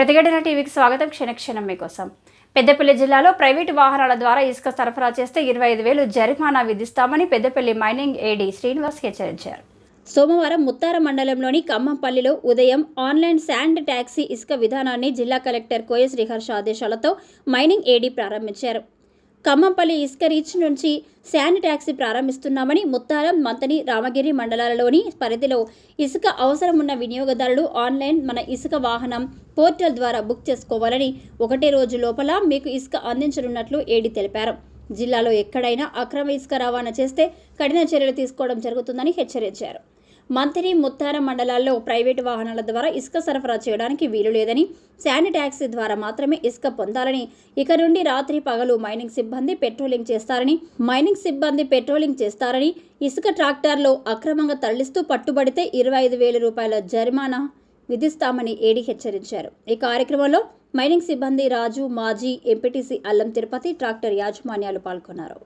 ప్రతిఘటన టీవీకి స్వాగతం. క్షణక్షణం మీకోసం. పెద్దపల్లి జిల్లాలో ప్రైవేటు వాహనాల ద్వారా ఇసుక సరఫరా చేస్తే ఇరవై ఐదు వేలు జరిమానా విధిస్తామని పెద్దపల్లి మైనింగ్ ఏడీ శ్రీనివాస్ హెచ్చరించారు. సోమవారం ముత్తార మండలంలోని ఖమ్మంపల్లిలో ఉదయం ఆన్లైన్ శాండ్ ట్యాక్సీ ఇసుక విధానాన్ని జిల్లా కలెక్టర్ కోయ శ్రీహర్ష ఆదేశాలతో మైనింగ్ ఏడీ ప్రారంభించారు. ఖమ్మంపల్లి ఇసుక రీచ్ నుంచి శాని ట్యాక్సీ ప్రారంభిస్తున్నామని ముత్తారం మంతని రామగిరి మండలాలలోని పరిధిలో ఇసుక అవసరం ఉన్న వినియోగదారులు ఆన్లైన్ మన ఇసుక వాహనం పోర్టల్ ద్వారా బుక్ చేసుకోవాలని ఒకటే రోజు లోపల మీకు ఇసుక అందించనున్నట్లు ఏడీ తెలిపారు. జిల్లాలో ఎక్కడైనా అక్రమ ఇసుక రవాణా చేస్తే కఠిన చర్యలు తీసుకోవడం జరుగుతుందని హెచ్చరించారు. మంత్రి ముత్తార మండలాల్లో ప్రైవేటు వాహనాల ద్వారా ఇసుక సరఫరా చేయడానికి వీలు లేదని శానిటాక్సీ ట్యాక్సీ ద్వారా మాత్రమే ఇసుక పొందాలని ఇక నుండి రాత్రి పగలు మైనింగ్ సిబ్బంది పెట్రోలింగ్ చేస్తారని మైనింగ్ సిబ్బంది పెట్రోలింగ్ చేస్తారని ఇసుక ట్రాక్టర్లో అక్రమంగా తరలిస్తూ పట్టుబడితే ఇరవై ఐదు వేల రూపాయల జరిమానా విధిస్తామని ఏడీ హెచ్చరించారు. ఈ కార్యక్రమంలో మైనింగ్ సిబ్బంది రాజు మాజీ ఎంపీటీసీ అల్లం తిరుపతి ట్రాక్టర్ యాజమాన్యాలు పాల్గొన్నారు.